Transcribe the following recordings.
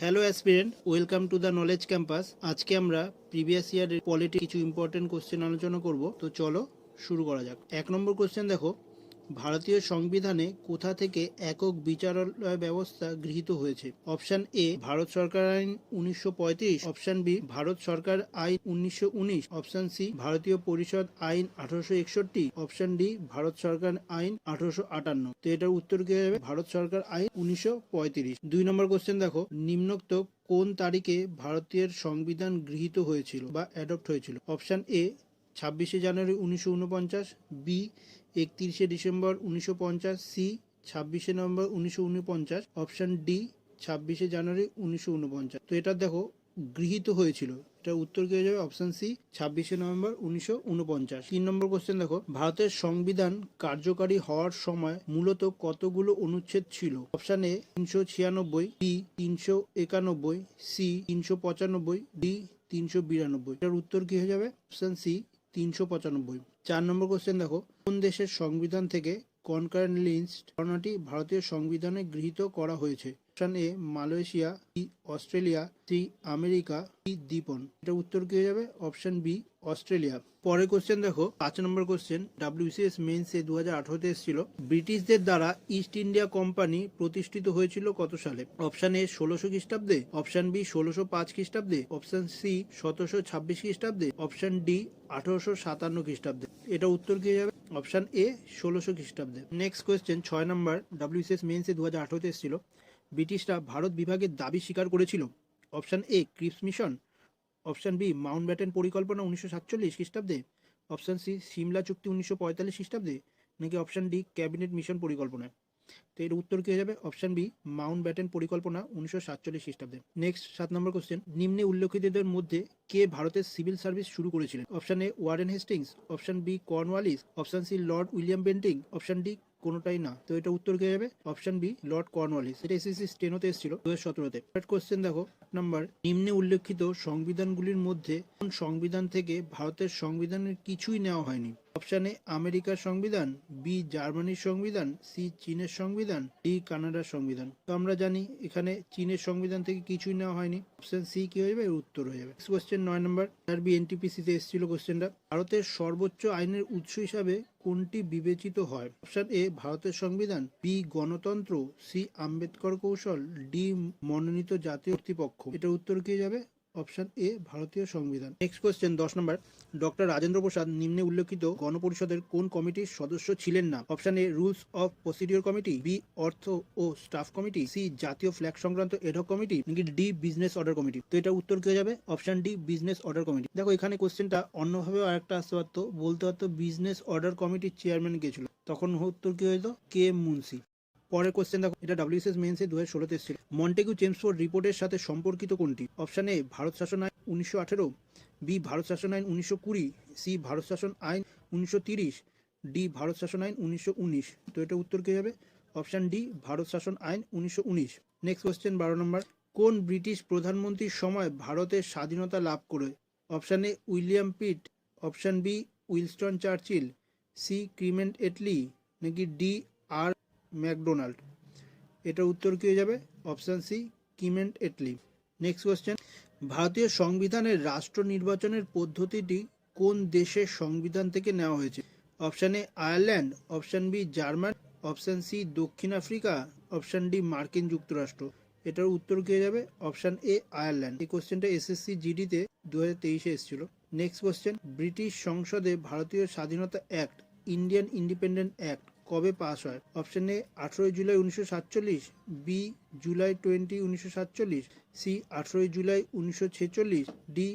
Hello aspirant welcome to the knowledge campus আজকে আমরা previous ইয়ারের পলিটি কিছু ইম্পর্টেন্ট কোশ্চেন আলোচনা করব। তো চলো শুরু করা যাক। এক নম্বর কোশ্চেন দেখো। ভারতীয় সংবিধানে কোথা থেকে একক বিচারালয় ব্যবস্থা গৃহীত হয়েছে? অপশন এ, ভারত সরকার আইন উনিশশো পঁয়ত্রিশ। অপশন বি, ভারত সরকার আইন উনিশশো উনিশ। অপশন সি, ভারতীয় পরিষদ আইন আঠারোশো একষট্টি। অপশন ডি, ভারত সরকার আইন আঠারোশো আটান্ন। তো এটার উত্তর কি হবে? ভারত সরকার আইন উনিশশো দুই নম্বর কোশ্চেন দেখো। নিম্নোক্ত কোন তারিখে ভারতীয় সংবিধান গৃহীত হয়েছিল বা অ্যাডপ্ট হয়েছিল? অপশন এ ছাব্বিশে জানুয়ারি উনিশশো উনপঞ্চাশ, বি, একত্রিশে ডিসেম্বর উনিশশো পঞ্চাশ, সি, ছাব্বিশে নভেম্বর উনিশশো উনপঞ্চাশ, অপশন ডি, ছাব্বিশে জানুয়ারি উনিশশো উনপঞ্চাশ। তো এটা দেখো, গৃহীত হয়েছিল। এটা উত্তর কি হয়ে যাবে? অপশন সি, ছাব্বিশে নভেম্বর উনিশশো উনপঞ্চাশ। তিন নম্বর কোশ্চেন দেখো, ভারতের সংবিধান কার্যকারী হওয়ার সময় মূলত কতগুলো অনুচ্ছেদ ছিল? অপশন এ, তিনশো ছিয়ানব্বই, বি, তিনশো একানব্বই, সি, তিনশো পঁচানব্বই, ডি, তিনশো বিরানব্বই। এটার উত্তর কি হয়ে যাবে? অপশান সি তিনশো পঁচানব্বই। চার নম্বর কোশ্চেন দেখো। কোন দেশের সংবিধান থেকে কনকারেন্ট লিস্ট ধারণাটি ভারতীয় সংবিধানে গৃহীত করা হয়েছে। Option A Malaysia B Australia, C America D Dipan. এটা উত্তর কি হয়ে যাবে? Option B, Australia. পরের কোশ্চেন দেখো। পাঁচ নম্বর কোশ্চেন ডাব্লিউসিএস মেন্সে দু হাজার এসেছিল। ব্রিটিশদের দ্বারা ইস্ট ইন্ডিয়া কোম্পানি প্রতিষ্ঠিত হয়েছিল কত সালে? অপশন এ, ষোলোশো খ্রিস্টাব্দে। অপশন বি, ষোলোশো পাঁচ খ্রিস্টাব্দে। অপশন সি, সতেরোশো ছাব্বিশ খ্রিস্টাব্দে। অপশন ডি, আঠারোশো সাতান্ন খ্রিস্টাব্দে। এটা উত্তর কি হয়ে যাবে? অপশন এ, ষোলোশো খ্রিস্টাব্দে। নেক্সট কোয়েশ্চেন ছয় নম্বর ডাব্লিউসিএস মেন্সে দু হাজার আঠারোতে এসেছিল। ব্রিটিশরা ভারত বিভাগের দাবি স্বীকার করেছিল। Option A Cripps mission option B Mountbatten পরিকল্পনা উনিশশো সাতচল্লিশ খ্রিস্টাব্দে। অপশান সি সিমলা চুক্তি উনিশশো পঁয়তাল্লিশ খ্রিস্টাব্দে। নাকি অপশান ডি ক্যাবিনেট মিশন পরিকল্পনায়। তো এর উত্তর কি হয়ে যাবে? অপশন বি মাউন্ট ব্যাটেন পরিকল্পনা উনিশশো সাতচল্লিশ খ্রিস্টাব্দে। নেক্সট সাত নম্বর কোশ্চেন নিম্নে উল্লেখিতদের মধ্যে কে ভারতের সিভিল সার্ভিস শুরু করেছিলেন? Option A Warren Hastings option B Cornwallis option C Lord William Bentinck option D কোনোটাই না। তো এটা উত্তর কে যাবে? অপশন বি লর্ড কর্নওয়ালিস এটা এসএসসি স্টেনোতে এসেছিল দু হাজার সতেরোতে। থার্ড কোশ্চেন দেখো নাম্বার নিম্নে উল্লেখিত সংবিধানগুলির মধ্যে কোন সংবিধান থেকে ভারতের সংবিধানের কিছুই নেওয়া হয়নি? অপশন এ আমেরিকার সংবিধান বি জার্মানির সংবিধান সি চীনের সংবিধান ডি কানাডার সংবিধান। তো আমরা জানি এখানে চীনের সংবিধান থেকে কিছুই নেওয়া হয়নি। অপশন সি কি হয়ে যাবে? উত্তর হয়ে যাবে। নেক্সট কোশ্চেন নয় নম্বর। আর বি এনটিপিসি তে এসেছিল কোশ্চেনটা ভারতের সর্বোচ্চ আইনের উৎস হিসাবে কোনটি বিবেচিত হয়? অপশন এ ভারতের সংবিধান। বি গণতন্ত্র। সি আম্বেদকর কৌশল। ডি মনোনীত জাতীয় কর্তৃপক্ষ। এটা উত্তর কি যাবে? অপশন এ, ভারতীয় সংবিধান। নেক্সট কোশ্চেন দশ নম্বর। ডক্টর রাজেন্দ্র প্রসাদ নিম্নে উল্লেখিত গণপরিষদের কোন কমিটির সদস্য ছিলেন না? Option A, rules of procedure committee, B, অর্থ ও স্টাফ কমিটি, সি, জাতীয় ফ্ল্যাগ সংক্রান্ত এডহক কমিটি, নাকি ডি, বিজনেস অর্ডার কমিটি? তো এটা উত্তর কি হয়ে যাবে? Option D, business order committee. দেখো, এখানে কোশ্চেনটা অন্যভাবে আরেকটা আসতে পারতো। বলতে পারতো বিজনেস অর্ডার কমিটির চেয়ারম্যান কে ছিল তখন উত্তর কি হতো কে মুন্সি। পরের কোশ্চেন দেখো, এটা ডাব্লিউএসএস মেন্সে দু হাজার ষোলোতে এসেছিল। মন্টেগু চেমসফোর্ড রিপোর্টের সাথে সম্পর্কিত কোনটি? অপশন এ ভারত শাসন আইন উনিশশো আঠেরো বি ভারত শাসন আইন উনিশশো কুড়ি সি ভারত শাসন আইন উনিশশো তিরিশ ডি ভারত শাসন আইন উনিশশো উনিশ। তো এটা উত্তর কী হবে? অপশন ডি ভারত শাসন আইন উনিশশো উনিশ। নেক্সট কোশ্চেন বারো নম্বর। কোন ব্রিটিশ প্রধানমন্ত্রীর সময় ভারতের স্বাধীনতা লাভ করে? Option A William Pitt. Option B Winston Churchill. C Clement Attlee. নাকি ডি ম্যাকডোনাল্ড। এটার উত্তর কি হয়ে যাবে? Option C, Clement Attlee. Next question ভারতীয় সংবিধানের রাষ্ট্র নির্বাচনের পদ্ধতিটি কোন দেশের সংবিধান থেকে নেওয়া হয়েছে? Option A, Ireland. Option B, German. Option C, দক্ষিণ আফ্রিকা। অপশন ডি, মার্কিন যুক্তরাষ্ট্র। এটার উত্তর কি যাবে? Option A, Ireland. এই কোশ্চেনটা এসএসসি জিডিতে দু হাজার তেইশে এসেছিল। নেক্সট কোশ্চেন ব্রিটিশ সংসদে ভারতীয় স্বাধীনতা অ্যাক্ট, ইন্ডিয়ান ইন্ডিপেন্ডেন্ট অ্যাক্ট কবে পাস হয়? অপশন এ আঠেরোই জুলাই উনিশশো সাতচল্লিশ, বি জুলাই টোয়েন্টি উনিশশো সাতচল্লিশ, সি আঠেরোই জুলাই উনিশশো ছেচল্লিশ, ডি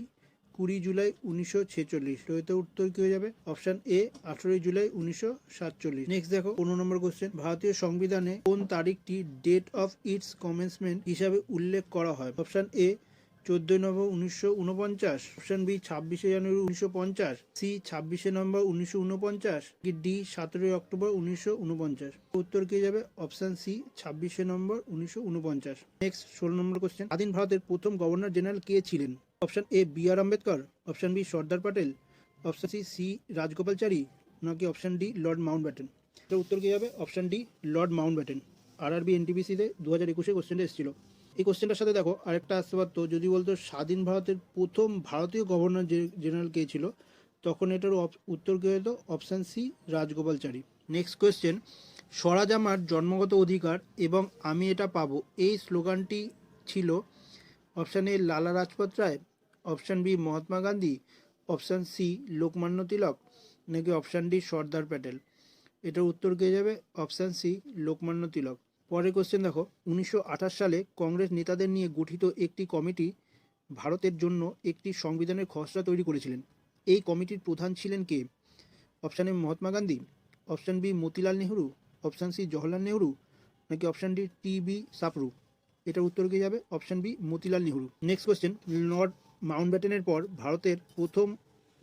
কুড়ি জুলাই উনিশশো ছেচল্লিশ। তো উত্তর কি হয়ে যাবে? অপশন এ, আঠেরোই জুলাই উনিশশো সাতচল্লিশ। নেক্সট দেখো, পনেরো নম্বর কোশ্চেন ভারতীয় সংবিধানে কোন তারিখটি ডেট অফ ইটস কমেন্সমেন্ট হিসাবে উল্লেখ করা হয়? অপশন এ চোদ্দই নভেম্বর উনিশশো উনপঞ্চাশ অপশন বি ছাব্বিশে জানুয়ারি উনিশশো পঞ্চাশ, সি ছাব্বিশে নভেম্বর উনিশশো উনপঞ্চাশ কি ডি সতেরোই অক্টোবর উনিশশো উনপঞ্চাশ উত্তর কি যাবে? অপশন সি ছাব্বিশে নভেম্বর উনিশশো উনপঞ্চাশ নেক্সট, ষোলো নম্বর কোশ্চেন স্বাধীন ভারতের প্রথম গভর্নর জেনারেল কে ছিলেন? Option A B R Ambedkar, option B Sardar Patel, option C C Rajagopalachari, নাকি option D Lord Mountbatten উত্তর কি যাবে? Option D lord Mountbatten R R B এনটিপিসিতে দু হাজার একুশে কোশ্চেনটা এসেছিল। এই কোশ্চেনটার সাথে দেখো, আরেকটা আসতে পারতো, যদি বলতো স্বাধীন ভারতের প্রথম ভারতীয় গভর্নর জেনারেল কে ছিল, তখন এটার উত্তর কী হতো? Option C Rajagopalachari next question স্বরাজ আমার জন্মগত অধিকার এবং আমি এটা পাবো। এই স্লোগানটি ছিল option A Lala Lajpat Rai option B Mahatma Gandhi option C Lokmanya Tilak, নাকি অপশান ডি সর্দার প্যাটেল? এটার উত্তর কে যাবে? Option C Lokmanya Tilak. পরের কোশ্চেন দেখো, উনিশশো আঠাশ সালে কংগ্রেস নেতাদের নিয়ে গঠিত একটি কমিটি ভারতের জন্য একটি সংবিধানের খসড়া তৈরি করেছিলেন। এই কমিটির প্রধান ছিলেন কে? Option A Mahatma Gandhi option B Motilal Nehru option C Jawaharlal Nehru, নাকি option D T B Sapru এটার উত্তর কি যাবে? Option B Motilal Nehru. Next question lord মাউন্টব্যাটেনের পর ভারতের প্রথম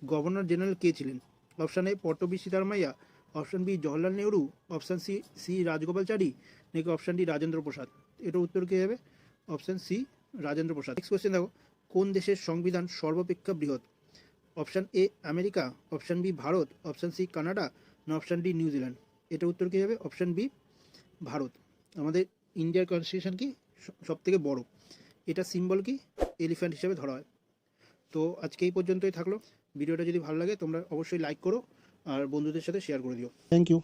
গভর্নর জেনারেল কে ছিলেন? Option A Pattabhi Sitaramayya option B Jawaharlal Nehru option C C Rajagopalachari নাকি অপশান ডি রাজেন্দ্র প্রসাদ এটার উত্তর কী হবে? Option C Rajendra Prasad next question দেখো, কোন দেশের সংবিধান সর্বাপেক্ষা বৃহৎ? Option A America option B Bharat. Option C Canada না অপশান ডি নিউজিল্যান্ড এটার উত্তর কী হবে? Option B Bharat. আমাদের ইন্ডিয়ার কনস্টিটিউশন কি সব থেকে বড়? এটা সিম্বল কি? এলিফ্যান্ট হিসেবে ধরা হয়। তো আজকে এই পর্যন্তই থাকল। ভিডিওটা যদি ভালো লাগে, তোমরা অবশ্যই লাইক করো আর বন্ধুদের সাথে শেয়ার করে দিও। Thank you